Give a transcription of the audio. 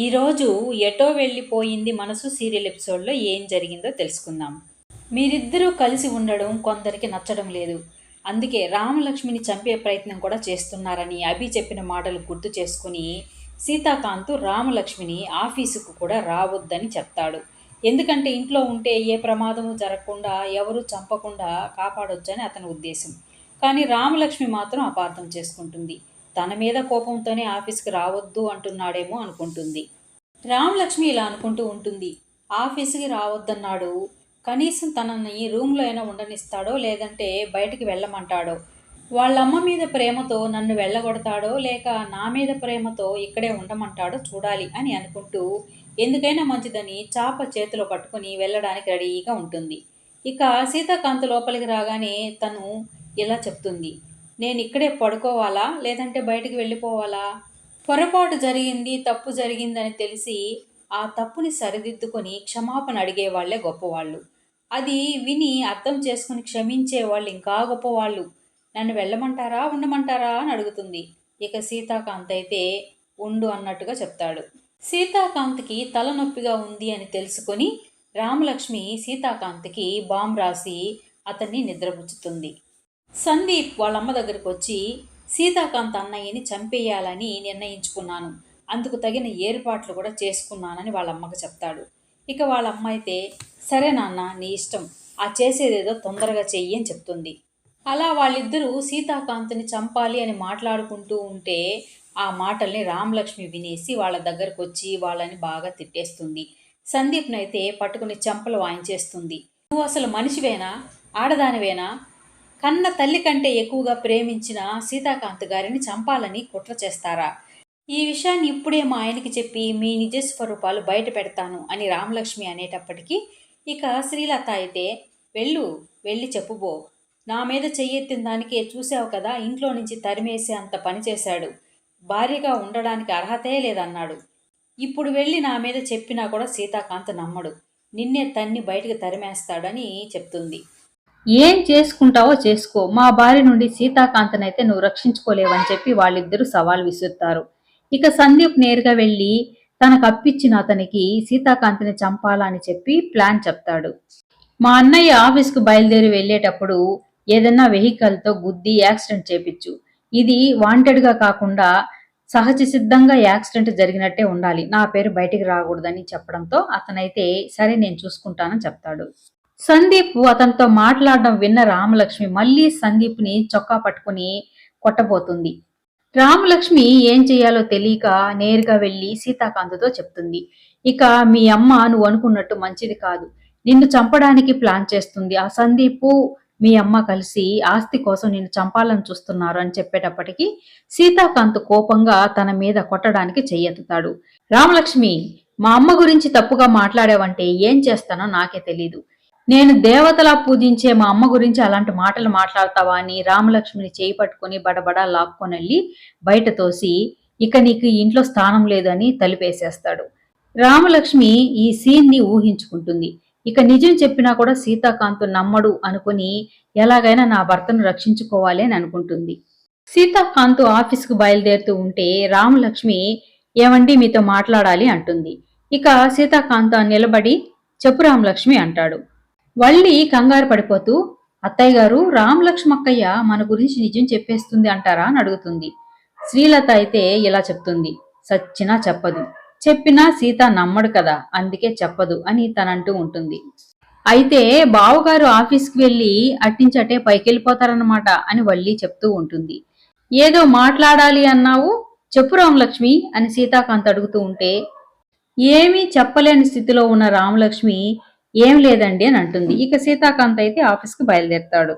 ఈరోజు ఎటో వెళ్ళిపోయింది మనసు సీరియల్ ఎపిసోడ్లో ఏం జరిగిందో తెలుసుకుందాం. మీరిద్దరూ కలిసి ఉండడం కొందరికి నచ్చడం లేదు. అందుకే రామలక్ష్మిని చంపే ప్రయత్నం కూడా చేస్తున్నారని అభి చెప్పిన మాటలు గుర్తు చేసుకుని సీతాకాంత్ రామలక్ష్మిని ఆఫీసుకు కూడా రావద్దని చెప్తాడు. ఎందుకంటే ఇంట్లో ఉంటే ఏ ప్రమాదము జరగకుండా ఎవరు చంపకుండా కాపాడొచ్చని అతని ఉద్దేశం. కానీ రామలక్ష్మి మాత్రం అపార్థం చేసుకుంటుంది. తన మీద కోపంతోనే ఆఫీస్కి రావద్దు అంటున్నాడేమో అనుకుంటుంది. రామలక్ష్మి ఇలా అనుకుంటూ ఉంటుంది. ఆఫీస్కి రావద్దన్నాడు. కనీసం తనని రూమ్లో అయినా ఉండనిస్తాడో లేదంటే బయటికి వెళ్ళమంటాడో? వాళ్ళమ్మ మీద ప్రేమతో నన్ను వెళ్ళగొడతాడో లేక నా మీద ప్రేమతో ఇక్కడే ఉండమంటాడో చూడాలి అని అనుకుంటూ ఎందుకైనా మంచిదని చాప చేతిలో పట్టుకుని వెళ్ళడానికి రెడీగా ఉంటుంది. ఇక సీతాకాంత్ లోపలికి రాగానే తను ఇలా చెప్తుంది. నేను ఇక్కడే పడుకోవాలా? లేదంటే బయటికి వెళ్ళిపోవాలా? పొరపాటు జరిగింది తప్పు జరిగిందని తెలిసి ఆ తప్పుని సరిదిద్దుకొని క్షమాపణ అడిగే వాళ్ళే గొప్పవాళ్ళు. అది విని అర్థం చేసుకుని క్షమించే వాళ్ళు ఇంకా గొప్పవాళ్ళు. నన్ను వెళ్ళమంటారా ఉండమంటారా అని అడుగుతుంది. ఇక సీతాకాంత్ అయితే ఉండు అన్నట్టుగా చెప్తాడు. సీతాకాంత్కి తలనొప్పిగా ఉంది అని తెలుసుకొని రామలక్ష్మి సీతాకాంత్కి బాంబు రాసి అతన్ని నిద్రపుచ్చుతుంది. సందీప్ వాళ్ళమ్మ దగ్గరికి వచ్చి సీతాకాంత్ అన్నయ్యని చంపేయాలని నిర్ణయించుకున్నాను. అందుకు తగిన ఏర్పాట్లు కూడా చేసుకున్నానని వాళ్ళ అమ్మకు చెప్తాడు. ఇక వాళ్ళ అమ్మ అయితే సరే నాన్న నీ ఇష్టం. ఆ చేసేదేదో తొందరగా చెయ్యి అని చెప్తుంది. అలా వాళ్ళిద్దరూ సీతాకాంత్ని చంపాలి అని మాట్లాడుకుంటూ ఉంటే ఆ మాటల్ని రామలక్ష్మి వినేసి వాళ్ళ దగ్గరకు వచ్చి వాళ్ళని బాగా తిట్టేస్తుంది. సందీప్నైతే పట్టుకుని చెంపలు వాయించేస్తుంది. నువ్వు అసలు మనిషివేనా? ఆడదానివేనా? కన్న తల్లి కంటే ఎక్కువగా ప్రేమించిన సీతాకాంత్ గారిని చంపాలని కుట్ర చేస్తారా? ఈ విషయాన్ని ఇప్పుడే మా ఆయనకి చెప్పి మీ నిజ స్వరూపాలు బయట పెడతాను అని రామలక్ష్మి అనేటప్పటికీ ఇక శ్రీలత అయితే వెళ్ళు వెళ్ళి చెప్పుబో నా మీద చెయ్యెత్తిన దానికే చూసావు కదా ఇంట్లో నుంచి తరిమేసే అంత పని చేశాడు. భార్యగా ఉండడానికి అర్హతే లేదన్నాడు. ఇప్పుడు వెళ్ళి నా మీద చెప్పినా కూడా సీతాకాంత్ నమ్మడు. నిన్నే తన్ని బయటకు తరిమేస్తాడని చెప్తుంది. ఏం చేసుకుంటావో చేసుకో. మా భార్య నుండి సీతాకాంతనైతే నువ్వు రక్షించుకోలేవని చెప్పి వాళ్ళిద్దరూ సవాల్ విసురుతారు. ఇక సందీప్ నేరుగా వెళ్ళి తనకు అప్పిచ్చిన అతనికి సీతాకాంతిని చంపాలని చెప్పి ప్లాన్ చెప్తాడు. మా అన్నయ్య ఆఫీస్కు బయలుదేరి వెళ్ళేటప్పుడు ఏదన్నా వెహికల్తో గుద్ది యాక్సిడెంట్ చేపించు ఇది వాంటెడ్గా కాకుండా సహజ సిద్ధంగా యాక్సిడెంట్ జరిగినట్టే ఉండాలి. నా పేరు బయటికి రాకూడదని చెప్పడంతో అతనైతే సరే నేను చూసుకుంటానని చెప్తాడు. సందీప్ అతనితో మాట్లాడడం విన్న రామలక్ష్మి మళ్ళీ సందీప్ని చొక్కా పట్టుకుని కొట్టబోతుంది. రామలక్ష్మి ఏం చేయాలో తెలియక నేరుగా వెళ్ళి సీతాకాంత్తో చెప్తుంది. ఇక మీ అమ్మ నువ్వు అనుకున్నట్టు మంచిది కాదు. నిన్ను చంపడానికి ప్లాన్ చేస్తుంది. ఆ సందీపు మీ అమ్మ కలిసి ఆస్తి కోసం నిన్ను చంపాలని చూస్తున్నారు అని చెప్పేటప్పటికీ సీతాకాంత్ కోపంగా తన మీద కొట్టడానికి చెయ్యెత్తుతాడు రామలక్ష్మి మా అమ్మ గురించి తప్పుగా మాట్లాడావంటే ఏం చేస్తానో నాకే తెలీదు. నేను దేవతలా పూజించే మా అమ్మ గురించి అలాంటి మాటలు మాట్లాడతావా అని రామలక్ష్మిని చేయి పట్టుకుని బడబడా లాక్కొనెళ్ళి బయట తోసి ఇక నీకు ఇంట్లో స్థానం లేదని తలిపేసేస్తాడు. రామలక్ష్మి ఈ సీన్ని ఊహించుకుంటుంది. ఇక నిజం చెప్పినా కూడా సీతాకాంత్ నమ్మడు అనుకుని ఎలాగైనా నా భర్తను రక్షించుకోవాలి అని అనుకుంటుంది. సీతాకాంత్ ఆఫీస్కు బయలుదేరుతూ ఉంటే రామలక్ష్మి ఏమండి మీతో మాట్లాడాలి? అంటుంది. ఇక సీతాకాంత్ నిలబడి చెప్పు రామలక్ష్మి అంటాడు. వల్లి కంగారు పడిపోతూ అత్తయ్య గారు రామలక్ష్మక్కయ్య మన గురించి నిజం చెప్పేస్తుంది అంటారా? అని అడుగుతుంది. శ్రీలత అయితే ఇలా చెప్తుంది. సచ్చినా చెప్పదు. చెప్పినా సీత నమ్మడు కదా అందుకే చెప్పదు అని తనంటూ ఉంటుంది. అయితే బావగారు ఆఫీస్కి వెళ్ళి అట్టించటే పైకెళ్ళిపోతారనమాట అని వల్లి చెప్తూ ఉంటుంది. ఏదో మాట్లాడాలి అన్నావు? చెప్పు రామలక్ష్మి అని సీతాకాంత్ అడుగుతూ ఉంటే ఏమీ చెప్పలేని స్థితిలో ఉన్న రామలక్ష్మి ఏం లేదండి అని అంటుంది. ఇక సీతాకాంత్ అయితే ఆఫీస్కి బయలుదేరుతాడు.